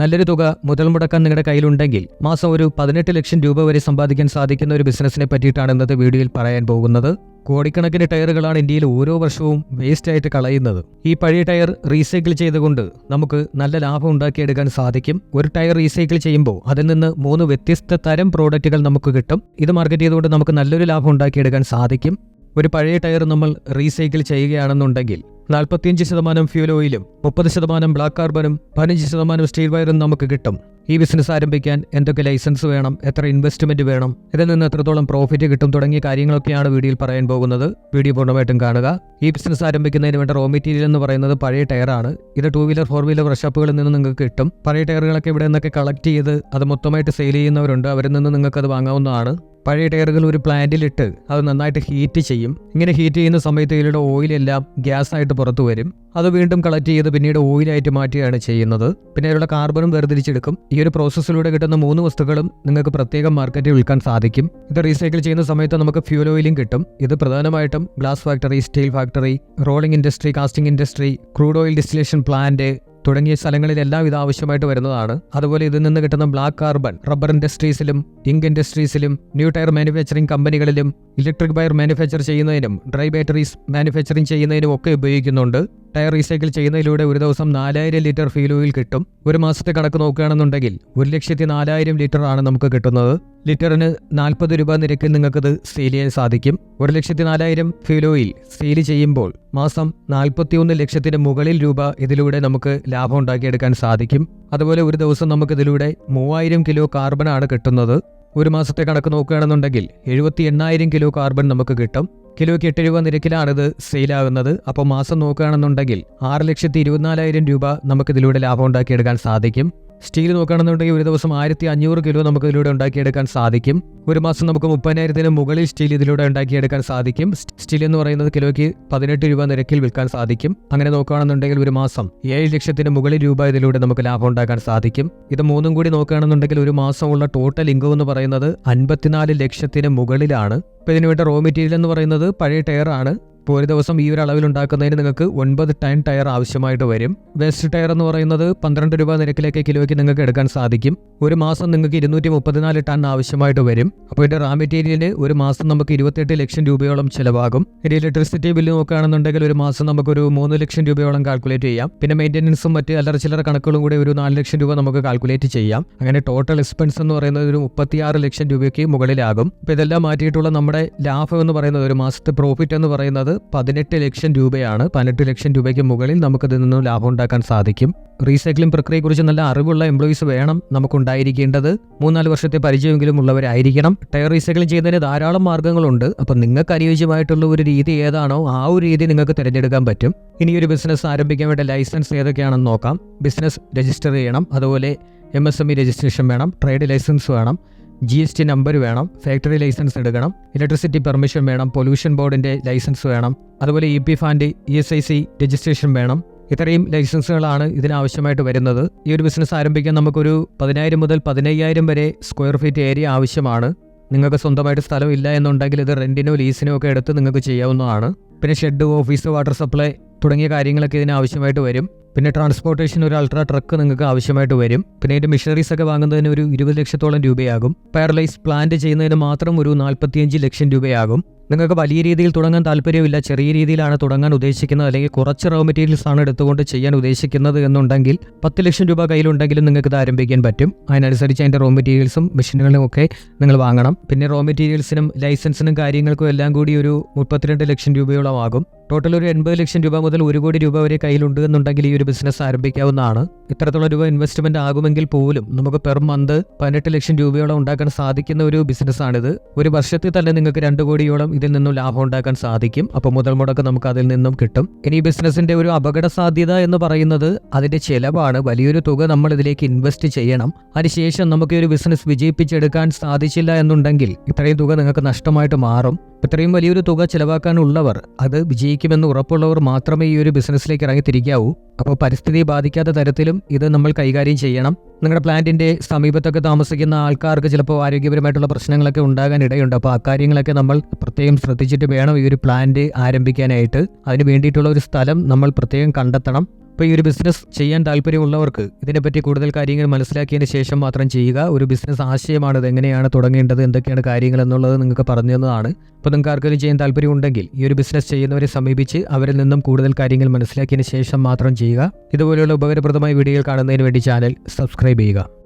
നല്ലൊരു തുക മുതൽ മുടക്കാൻ നിങ്ങളുടെ കയ്യിലുണ്ടെങ്കിൽ മാസം ഒരു പതിനെട്ട് ലക്ഷം രൂപ വരെ സമ്പാദിക്കാൻ സാധിക്കുന്ന ഒരു ബിസിനസ്സിനെ പറ്റിയിട്ടാണ് ഇന്നത്തെ വീഡിയോയിൽ പറയാൻ പോകുന്നത്. കോടിക്കണക്കിന് ടയറുകളാണ് ഇന്ത്യയിൽ ഓരോ വർഷവും വേസ്റ്റ് ആയിട്ട് കളയുന്നത്. ഈ പഴയ ടയർ റീസൈക്കിൾ ചെയ്തുകൊണ്ട് നമുക്ക് നല്ല ലാഭം ഉണ്ടാക്കിയെടുക്കാൻ സാധിക്കും. ഒരു ടയർ റീസൈക്കിൾ ചെയ്യുമ്പോൾ അതിൽ നിന്ന് മൂന്ന് വ്യത്യസ്ത തരം പ്രോഡക്റ്റുകൾ നമുക്ക് കിട്ടും. ഇത് മാർക്കറ്റ് ചെയ്തുകൊണ്ട് നമുക്ക് നല്ലൊരു ലാഭം ഉണ്ടാക്കിയെടുക്കാൻ സാധിക്കും. ഒരു പഴയ ടയർ നമ്മൾ റീസൈക്കിൾ ചെയ്യുകയാണെന്നുണ്ടെങ്കിൽ നാൽപ്പത്തിയഞ്ച് ശതമാനം ഫ്യൂൽ ഓയിലും മുപ്പത് ശതമാനം ബ്ലാക്ക് കാർബണും പതിനഞ്ച് ശതമാനം സ്റ്റീൽ വയറും നമുക്ക് കിട്ടും. ഈ ബിസിനസ് ആരംഭിക്കാൻ എന്തൊക്കെ ലൈസൻസ് വേണം എത്ര ഇൻവെസ്റ്റ്മെന്റ് വേണം ഇതിൽ നിന്ന് എത്രത്തോളം പ്രോഫിറ്റ് കിട്ടും തുടങ്ങിയ കാര്യങ്ങളൊക്കെയാണ് വീഡിയോയിൽ പറയാൻ പോകുന്നത്. വീഡിയോ പൂർണമായിട്ടും കാണുക. ഈ ബിസിനസ് ആരംഭിക്കുന്നതിന് വേണ്ട റോ മെറ്റീരിയൽ എന്ന് പറയുന്നത് പഴയ ടയറാണ് ഇത് ടൂ വീലർ ഫോർ വീലർ വർഷോപ്പുകളിൽ നിന്ന് നിങ്ങൾക്ക് കിട്ടും. പഴയ ടയറുകളൊക്കെ ഇവിടെ നിന്നൊക്കെ കളക്ട് ചെയ്ത് അത് മൊത്തമായിട്ട് സെയിൽ ചെയ്യുന്നവരുണ്ട്. അവരിൽ നിന്ന് നിങ്ങൾക്ക് അത് വാങ്ങാവുന്നതാണ്. പഴയ ടയറുകൾ ഒരു പ്ലാന്റിലിട്ട് അത് നന്നായിട്ട് ഹീറ്റ് ചെയ്യും. ഇങ്ങനെ ഹീറ്റ് ചെയ്യുന്ന സമയത്ത് ഇതിലൂടെ ഓയിലെല്ലാം ഗ്യാസ് ആയിട്ട് പുറത്തു വരും. അത് വീണ്ടും കളക്ട് ചെയ്ത് പിന്നീട് ഓയിലായിട്ട് മാറ്റുകയാണ് ചെയ്യുന്നത്. പിന്നെ അതിലുള്ള കാർബണും വേർതിരിച്ചെടുക്കും. ഈ ഒരു പ്രോസസ്സിലൂടെ കിട്ടുന്ന മൂന്ന് വസ്തുക്കളും നിങ്ങൾക്ക് പ്രത്യേകം മാർക്കറ്റിൽ വിൽക്കാൻ സാധിക്കും. ഇത് റീസൈക്കിൾ ചെയ്യുന്ന സമയത്ത് നമുക്ക് ഫ്യൂൽ ഓയിലും കിട്ടും. ഇത് പ്രധാനമായിട്ടും glass factory steel factory rolling industry casting industry crude oil distillation plant തുടങ്ങിയ സ്ഥലങ്ങളിലെല്ലാം ഇത് ആവശ്യമായിട്ട് വരുന്നതാണ്. അതുപോലെ ഇതിൽ നിന്ന് കിട്ടുന്ന ബ്ലാക്ക് കാർബൺ റബ്ബർ ഇൻഡസ്ട്രീസിലും ഇങ്ക് ഇൻഡസ്ട്രീസിലും ന്യൂ ടയർ മാനുഫാക്ചറിംഗ് കമ്പനികളിലും ഇലക്ട്രിക് ബയർ മാനുഫാക്ചർ ചെയ്യുന്നതിനും ഡ്രൈ ബാറ്ററീസ് മാനുഫാക്ചറിംഗ് ചെയ്യുന്നതിനും ഒക്കെ ഉപയോഗിക്കുന്നുണ്ട്. ടയർ റീസൈക്കിൾ ചെയ്യുന്നതിലൂടെ ഒരു ദിവസം നാലായിരം ലിറ്റർ ഫീൽ ഓയിൽ കിട്ടും. ഒരു മാസത്തെ കണക്ക് നോക്കുകയാണെന്നുണ്ടെങ്കിൽ ഒരു ലക്ഷത്തി നാലായിരം ലിറ്റർ ആണ് നമുക്ക് കിട്ടുന്നത്. ലിറ്ററിന് നാൽപ്പത് രൂപ നിരക്കിൽ നിങ്ങൾക്കത് സെയിൽ ചെയ്യാൻ സാധിക്കും. ഒരു ലക്ഷത്തി നാലായിരം ഫിലോയിൽ സെയിൽ ചെയ്യുമ്പോൾ മാസം നാൽപ്പത്തിയൊന്ന് ലക്ഷത്തിന് മുകളിൽ രൂപ ഇതിലൂടെ നമുക്ക് ലാഭം ഉണ്ടാക്കിയെടുക്കാൻ സാധിക്കും. അതുപോലെ ഒരു ദിവസം നമുക്ക് ഇതിലൂടെ മൂവായിരം കിലോ കാർബണാണ് കിട്ടുന്നത്. ഒരു മാസത്തെ കണക്ക് നോക്കുകയാണെന്നുണ്ടെങ്കിൽ എഴുപത്തി എണ്ണായിരം കിലോ കാർബൺ നമുക്ക് കിട്ടും. കിലോയ്ക്ക് എട്ട് രൂപ നിരക്കിലാണിത് സെയിലാകുന്നത് അപ്പോൾ മാസം നോക്കുകയാണെന്നുണ്ടെങ്കിൽ ആറ് ലക്ഷത്തി ഇരുപത്തിനാലായിരം രൂപ നമുക്കിതിലൂടെ ലാഭം ഉണ്ടാക്കിയെടുക്കാൻ സാധിക്കും. സ്റ്റീൽ നോക്കുകയാണെന്നുണ്ടെങ്കിൽ ഒരു ദിവസം ആയിരത്തി അഞ്ഞൂറ് കിലോ നമുക്ക് ഇതിലൂടെ ഉണ്ടാക്കിയെടുക്കാൻ സാധിക്കും. ഒരു മാസം നമുക്ക് മുപ്പതിനായിരത്തിന് മുകളിൽ സ്റ്റീൽ ഇതിലൂടെ ഉണ്ടാക്കിയെടുക്കാൻ സാധിക്കും. സ്റ്റീൽ എന്ന് പറയുന്നത് കിലോയ്ക്ക് പതിനെട്ട് രൂപ നിരക്കിൽ വിൽക്കാൻ സാധിക്കും. അങ്ങനെ നോക്കുകയാണെന്നുണ്ടെങ്കിൽ ഒരു മാസം ഏഴ് ലക്ഷത്തിന് മുകളിൽ രൂപ ഇതിലൂടെ നമുക്ക് ലാഭം ഉണ്ടാക്കാൻ സാധിക്കും. ഇത് മൂന്നും കൂടി നോക്കുകയാണെന്നുണ്ടെങ്കിൽ ഒരു മാസമുള്ള ടോട്ടൽ ഇൻകം എന്ന് പറയുന്നത് അൻപത്തിനാല് ലക്ഷത്തിന് മുകളിലാണ്. ഇപ്പൊ ഇതിനുവേണ്ട റോ മെറ്റീരിയൽ എന്ന് പറയുന്നത് പഴയ ടയറാണ് ഇപ്പോൾ ഒരു ദിവസം ഈ ഒരു അളവിൽ ഉണ്ടാക്കുന്നതിന് നിങ്ങൾക്ക് ഒൻപത് ടൺ ടയർ ആവശ്യമായിട്ട് വരും. വെസ്റ്റ് ടയർ എന്ന് പറയുന്നത് പന്ത്രണ്ട് രൂപ നിരക്കിലേക്ക് കിലോയ്ക്ക് നിങ്ങൾക്ക് എടുക്കാൻ സാധിക്കും. ഒരു മാസം നിങ്ങൾക്ക് ഇരുന്നൂറ്റി മുപ്പത്തിനാല് ടൺ ആവശ്യമായിട്ട് വരും. അപ്പോൾ ഇതിന്റെ റാ മെറ്റീരിയലിന് ഒരു മാസം നമുക്ക് ഇരുപത്തെട്ട് ലക്ഷം രൂപയോളം ചിലവാകും. ഇനി ഇലക്ട്രിസിറ്റി ബില്ല് നോക്കുകയാണെന്നുണ്ടെങ്കിൽ ഒരു മാസം നമുക്കൊരു മൂന്ന് ലക്ഷം രൂപയോളം കാൽക്കുലേറ്റ് ചെയ്യാം. പിന്നെ മെയിന്റനൻസും മറ്റ് അല്ലറ ചില്ലറ കണക്കുകളും കൂടി ഒരു നാല് ലക്ഷം രൂപ നമുക്ക് കാൽക്കുലേറ്റ് ചെയ്യാം. അങ്ങനെ ടോട്ടൽ എക്സ്പെൻസ് എന്ന് പറയുന്നത് ഒരു മുപ്പത്തിയാറ് ലക്ഷം രൂപയ്ക്ക് മുകളിലാകും. അപ്പോൾ ഇതെല്ലാം മാറ്റിയിട്ടുള്ള നമ്മുടെ ലാഭം എന്ന് പറയുന്നത് ഒരു മാസത്തെ പ്രോഫിറ്റ് എന്ന് പറയുന്നത് പതിനെട്ട് ലക്ഷം രൂപയാണ്. പതിനെട്ട് ലക്ഷം രൂപയ്ക്ക് മുകളിൽ നമുക്കതിൽ നിന്നും ലാഭം ഉണ്ടാക്കാൻ സാധിക്കും. റീസൈക്ലിംഗ് പ്രക്രിയയെക്കുറിച്ച് നല്ല അറിവുള്ള എംപ്ലോയീസ് വേണം നമുക്കുണ്ടായിരിക്കേണ്ടത്. മൂന്നാൽ വർഷത്തെ പരിചയമെങ്കിലും ഉള്ളവരായിരിക്കണം. ടയർ റീസൈക്ലിംഗ് ചെയ്യുന്നതിന് ധാരാളം മാർഗങ്ങളുണ്ട് അപ്പം നിങ്ങൾക്ക് അനുയോജ്യമായിട്ടുള്ള ഒരു രീതി ഏതാണോ ആ ഒരു രീതി നിങ്ങൾക്ക് തിരഞ്ഞെടുക്കാൻ പറ്റും. ഇനി ഒരു ബിസിനസ് ആരംഭിക്കാൻ വേണ്ട ലൈസൻസ് ഏതൊക്കെയാണെന്ന് നോക്കാം. ബിസിനസ് രജിസ്റ്റർ ചെയ്യണം. അതുപോലെ M S M E registration വേണം. ട്രേഡ് ലൈസൻസ് വേണം. ജി എസ് ടി നമ്പർ വേണം ഫാക്ടറി ലൈസൻസ് എടുക്കണം ഇലക്ട്രിസിറ്റി പെർമിഷൻ വേണം പൊല്യൂഷൻ ബോർഡിന്റെ ലൈസൻസ് വേണം അതുപോലെ E P fund E S I C registration വേണം. ഇത്രയും ലൈസൻസുകളാണ് ഇതിനാവശ്യമായിട്ട് വരുന്നത്. ഈ ഒരു ബിസിനസ് ആരംഭിക്കാൻ നമുക്കൊരു പതിനായിരം മുതൽ പതിനയ്യായിരം വരെ സ്ക്വയർ ഫീറ്റ് ഏരിയ ആവശ്യമാണ്. നിങ്ങൾക്ക് സ്വന്തമായിട്ട് സ്ഥലം ഇല്ല എന്നുണ്ടെങ്കിൽ ഇത് റെന്റിനോ ലീസിനോ ഒക്കെ എടുത്ത് നിങ്ങൾക്ക് ചെയ്യാവുന്നതാണ്. പിന്നെ ഷെഡ് ഓഫീസ് വാട്ടർ സപ്ലൈ തുടങ്ങിയ കാര്യങ്ങളൊക്കെ ഇതിനാവശ്യമായിട്ട് വരും. പിന്നെ ട്രാൻസ്പോർട്ടേഷൻ ഒരു അൾട്രാ ട്രക്ക് നിങ്ങൾക്ക് ആവശ്യമായിട്ട് വരും. പിന്നെ അതിന്റെ മിഷനറീസ് ഒക്കെ വാങ്ങുന്നതിന് ഒരു ഇരുപത് ലക്ഷത്തോളം രൂപയാകും. പാരലൈസ് പ്ലാന്റ് ചെയ്യുന്നതിന് മാത്രം ഒരു നാൽപ്പത്തിയഞ്ച് ലക്ഷം രൂപയാകും. നിങ്ങൾക്ക് വലിയ രീതിയിൽ തുടങ്ങാൻ താല്പര്യമില്ല. ചെറിയ രീതിയിലാണ് തുടങ്ങാൻ ഉദ്ദേശിക്കുന്നത്. അല്ലെങ്കിൽ കുറച്ച് റോ മെറ്റീരിയൽസ് ആണ് എടുത്തുകൊണ്ട് ചെയ്യാൻ ഉദ്ദേശിക്കുന്നത് എന്നുണ്ടെങ്കിൽ പത്ത് ലക്ഷം രൂപ കയ്യിലുണ്ടെങ്കിലും നിങ്ങൾക്ക് ഇത് ആരംഭിക്കാൻ പറ്റും. അതിനനുസരിച്ച് അതിന്റെ റോ മെറ്റീരിയൽസും മെഷീനുകളും ഒക്കെ നിങ്ങൾ വാങ്ങണം. പിന്നെ റോ മെറ്റീരിയൽസിനും ലൈസൻസിനും കാര്യങ്ങൾക്കും എല്ലാം കൂടി ഒരു മുപ്പത്തിരണ്ട് ലക്ഷം രൂപയോളം ആകും. ടോട്ടൽ ഒരു എൺപത് ലക്ഷം രൂപ മുതൽ ഒരു കോടി രൂപ വരെ കയ്യിലുണ്ട് എന്നുണ്ടെങ്കിൽ ഈ ഒരു ബിസിനസ് ആരംഭിക്കാവുന്നതാണ്. ഇത്തരത്തിലുള്ള രൂപ ഇൻവെസ്റ്റ്മെന്റ് ആകുമെങ്കിൽ പോലും നമുക്ക് പെർ മന്ത് പതിനെട്ട് ലക്ഷം രൂപയോളം ഉണ്ടാക്കാൻ സാധിക്കുന്ന ഒരു ബിസിനസ്സാണിത് ഒരു വർഷത്തിൽ തന്നെ നിങ്ങൾക്ക് രണ്ട് കോടിയോളം ഇതിൽ നിന്നും ലാഭം ഉണ്ടാക്കാൻ സാധിക്കും. അപ്പോൾ മുതൽ മുടക്ക് നമുക്ക് അതിൽ നിന്നും കിട്ടും. ഇനി ബിസിനസിന്റെ ഒരു അപകട സാധ്യത എന്ന് പറയുന്നത് അതിന്റെ ചെലവാണ്. വലിയൊരു തുക നമ്മൾ ഇതിലേക്ക് ഇൻവെസ്റ്റ് ചെയ്യണം. അതിനുശേഷം നമുക്ക് ഈ ഒരു ബിസിനസ് വിജയിപ്പിച്ചെടുക്കാൻ സാധിച്ചില്ല എന്നുണ്ടെങ്കിൽ ഇത്രയും തുക നിങ്ങൾക്ക് നഷ്ടമായിട്ട് മാറും. ഇത്രയും വലിയൊരു തുക ചിലവാക്കാനുള്ളവർ അത് വിജയിക്കുമെന്ന് ഉറപ്പുള്ളവർ മാത്രമേ ഈ ഒരു ബിസിനസ്സിലേക്ക് ഇറങ്ങി തിരിക്കാവൂ അപ്പോൾ പരിസ്ഥിതിയെ ബാധിക്കാത്ത തരത്തിലും ഇത് നമ്മൾ കൈകാര്യം ചെയ്യണം. നിങ്ങളുടെ പ്ലാന്റിന്റെ സമീപത്തൊക്കെ താമസിക്കുന്ന ആൾക്കാർക്ക് ചിലപ്പോൾ ആരോഗ്യപരമായിട്ടുള്ള പ്രശ്നങ്ങളൊക്കെ ഉണ്ടാകാൻ ഇടയുണ്ട്. അപ്പോൾ അക്കാര്യങ്ങളൊക്കെ നമ്മൾ പ്രത്യേകം ശ്രദ്ധിച്ചിട്ട് വേണം ഈ ഒരു പ്ലാന്റ് ആരംഭിക്കാനായിട്ട്. അതിന് വേണ്ടിയിട്ടുള്ള ഒരു സ്ഥലം നമ്മൾ പ്രത്യേകം കണ്ടെത്തണം. അപ്പോൾ ഈ ഒരു ബിസിനസ് ചെയ്യാൻ താല്പര്യമുള്ളവർക്ക് ഇതിനെപ്പറ്റി കൂടുതൽ കാര്യങ്ങൾ മനസ്സിലാക്കിയതിന് ശേഷം മാത്രം ചെയ്യുക. ഒരു ബിസിനസ് ആശയമാണ് ഇത് എങ്ങനെയാണ് തുടങ്ങേണ്ടത് എന്തൊക്കെയാണ് കാര്യങ്ങൾ എന്നുള്ളത് നിങ്ങൾക്ക് പറഞ്ഞു തന്നതാണ്. അപ്പോൾ നിങ്ങൾക്ക് ആർക്കെങ്കിലും ചെയ്യാൻ താല്പര്യമുണ്ടെങ്കിൽ ഈ ഒരു ബിസിനസ് ചെയ്യുന്നവരെ സമീപിച്ച് അവരിൽ നിന്നും കൂടുതൽ കാര്യങ്ങൾ മനസ്സിലാക്കിയതിന് ശേഷം മാത്രം ചെയ്യുക. ഇതുപോലെയുള്ള ഉപകാരപ്രദമായ വീഡിയോകൾ കാണുന്നതിന് വേണ്ടി ചാനൽ സബ്സ്ക്രൈബ് ചെയ്യുക.